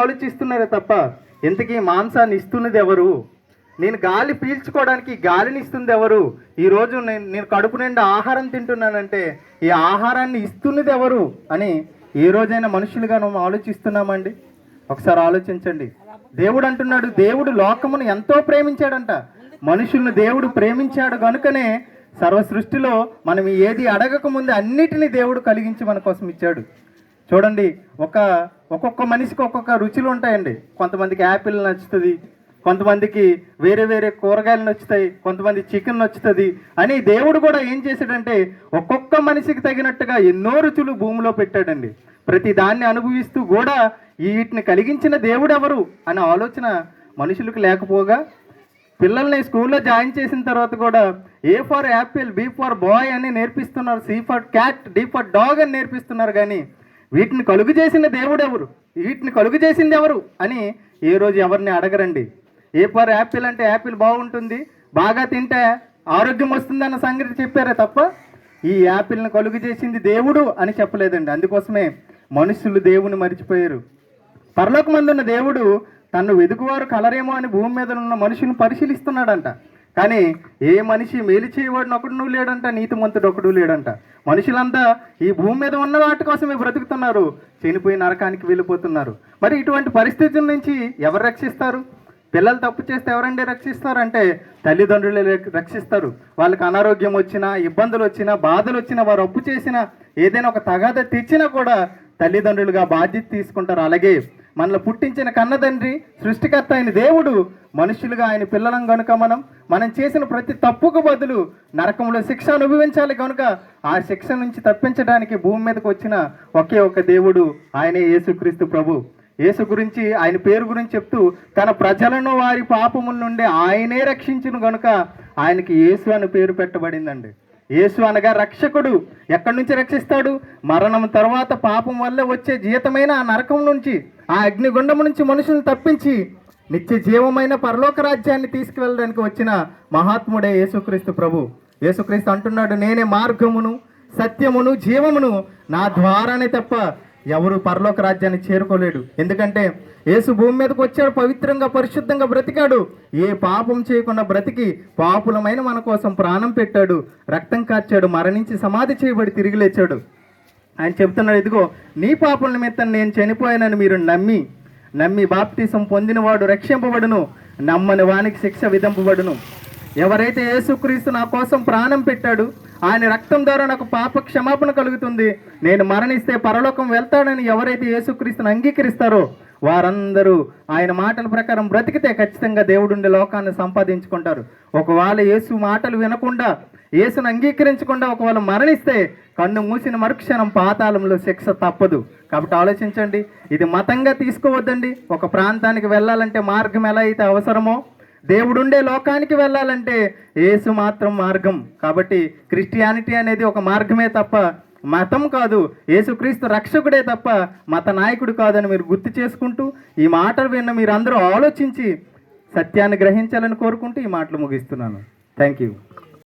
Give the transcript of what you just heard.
ఆలోచిస్తున్నారే తప్ప ఇంతకీ మాంసాన్ని ఇస్తున్నది ఎవరు నేను గాలి పీల్చుకోవడానికి గాలిని ఇస్తుంది ఎవరు ఈరోజు నేను నేను కడుపు నిండా ఆహారం తింటున్నానంటే ఈ ఆహారాన్ని ఇస్తున్నది ఎవరు అని ఏ రోజైనా మనుషులుగా మనం ఆలోచిస్తున్నామండి? ఒకసారి ఆలోచించండి. దేవుడు అంటున్నాడు దేవుడు లోకమును ఎంతో ప్రేమించాడంట. మనుషుల్ని దేవుడు ప్రేమించాడు కనుకనే సర్వ సృష్టిలో మనం ఏది అడగక ముందు అన్నిటినీ దేవుడు కలిగించి మన కోసం ఇచ్చాడు. చూడండి ఒక ఒక్కొక్క మనిషికి ఒక్కొక్క రుచులు ఉంటాయండి. కొంతమందికి యాపిల్ నచ్చుతుంది కొంతమందికి వేరే వేరే కూరగాయలు నచ్చుతాయి కొంతమంది చికెన్ నచ్చుతుంది అని దేవుడు కూడా ఏం చేశాడంటే ఒక్కొక్క మనిషికి తగినట్టుగా ఎన్నో రుచులు భూమిలో పెట్టాడండి. ప్రతి దాన్ని అనుభవిస్తూ కూడా వీటిని కలిగించిన దేవుడు ఎవరు అనే ఆలోచన మనుషులకు లేకపోగా పిల్లల్ని స్కూల్లో జాయిన్ చేసిన తర్వాత కూడా A for apple B for boy అని నేర్పిస్తున్నారు C for cat D for dog అని నేర్పిస్తున్నారు కానీ వీటిని కలుగు చేసిన దేవుడు ఎవరు? వీటిని కలుగు చేసింది ఎవరు? అని ఏ రోజు ఎవరిని అడగరండి. ఏ ఫర్ యాపిల్ అంటే యాపిల్ బాగుంటుంది బాగా తింటే ఆరోగ్యం వస్తుందన్న సంగతి చెప్పారే తప్ప ఈ యాపిల్ని కలుగు చేసింది దేవుడు అని చెప్పలేదండి. అందుకోసమే మనుషులు దేవుని మరిచిపోయారు. పరలోకమందున్న దేవుడు తను వెదుకువారు కలరేమో అని భూమి మీద ఉన్న మనుషుని పరిశీలిస్తున్నాడంట. కానీ ఏ మనిషి మేలు చేయవాడిని ఒకడు లేడంట నీతిమంతుడు ఒకడు లేడంట. మనుషులంతా ఈ భూమి మీద ఉన్న వాటి కోసమే బ్రతుకుతున్నారు. చనిపోయి నరకానికి వెళ్ళిపోతున్నారు. మరి ఇటువంటి పరిస్థితుల నుంచి ఎవరు రక్షిస్తారు? పిల్లలు తప్పు చేస్తే ఎవరండి రక్షిస్తారు? అంటే తల్లిదండ్రులే రక్షిస్తారు. వాళ్ళకి అనారోగ్యం వచ్చినా ఇబ్బందులు వచ్చినా బాధలు వచ్చినా వారు అప్పు చేసినా ఏదైనా ఒక తగాద తెచ్చినా కూడా తల్లిదండ్రులుగా బాధ్యత తీసుకుంటారు. అలాగే మనల్ని పుట్టించిన కన్నతండ్రి సృష్టికర్త అయిన దేవుడు. మనుషులుగా ఆయన పిల్లలం కనుక మనం మనం చేసిన ప్రతి తప్పుకు బదులు నరకంలో శిక్ష అనుభవించాలి కనుక ఆ శిక్ష నుంచి తప్పించడానికి భూమి మీదకి వచ్చిన ఒకే ఒక దేవుడు ఆయనే యేసుక్రీస్తు ప్రభు. యేసు గురించి ఆయన పేరు గురించి చెప్తూ తన ప్రజలను వారి పాపముల నుండి ఆయనే రక్షించును గనుక ఆయనకి యేసు అని పేరు పెట్టబడిందండి. యేసు అనగా రక్షకుడు. ఎక్కడి నుంచి రక్షిస్తాడు? మరణం తర్వాత పాపం వల్ల వచ్చే జీతమైన ఆ నరకం నుంచి. ఆ అగ్నిగుండం నుంచి మనుషులను తప్పించి నిత్య జీవమైన పరలోక రాజ్యాన్ని తీసుకువెళ్ళడానికి వచ్చిన మహాత్ముడే యేసుక్రీస్తు ప్రభు. యేసుక్రీస్తు అంటున్నాడు నేనే మార్గమును సత్యమును జీవమును నా ద్వారానే తప్ప ఎవరు పరలోక రాజ్యాన్ని చేరుకోలేడు. ఎందుకంటే యేసు భూమి మీదకి వచ్చాడు పవిత్రంగా పరిశుద్ధంగా బ్రతికాడు. ఏ పాపం చేయకుండా బ్రతికి పాపులమైన మన కోసం ప్రాణం పెట్టాడు రక్తం కార్చాడు మరణించి సమాధి చేయబడి తిరిగి లేచాడు. ఆయన చెప్తున్నాడు ఇదిగో నీ పాపల నిమిత్తం నేను చనిపోయానని మీరు నమ్మి నమ్మి బాప్తీసం పొందినవాడు రక్షింపబడును నమ్మని వానికి శిక్ష విధింపబడును. ఎవరైతే యేసుక్రీస్తు నా కోసం ప్రాణం పెట్టాడు ఆయన రక్తం ద్వారా నాకు పాప క్షమాపణ కలుగుతుంది. నేను మరణిస్తే పరలోకం వెళ్తాడని ఎవరైతే యేసుక్రీస్తుని అంగీకరిస్తారో వారందరూ ఆయన మాటల ప్రకారం బ్రతికితే ఖచ్చితంగా దేవుడుండే లోకాన్ని సంపాదించుకుంటారు. ఒకవేళ యేసు మాటలు వినకుండా యేసును అంగీకరించకుండా ఒకవేళ మరణిస్తే కన్ను మూసిన మరుక్షణం పాతాళంలో శిక్ష తప్పదు. కాబట్టి ఆలోచించండి ఇది మతంగా తీసుకోవద్దండి. ఒక ప్రాంతానికి వెళ్ళాలంటే మార్గం ఎలా అయితే అవసరమో దేవుడుండే లోకానికి వెళ్ళాలంటే యేసు మాత్రం మార్గం. కాబట్టి క్రిస్టియానిటీ అనేది ఒక మార్గమే తప్ప మతం కాదు యేసుక్రీస్తు రక్షకుడే తప్ప మత నాయకుడు కాదని మీరు గుర్తు చేసుకుంటూ ఈ మాటలు విన్న మీరు అందరూ ఆలోచించి సత్యాన్ని గ్రహించాలని కోరుకుంటూ ఈ మాటలు ముగిస్తున్నాను. Thank you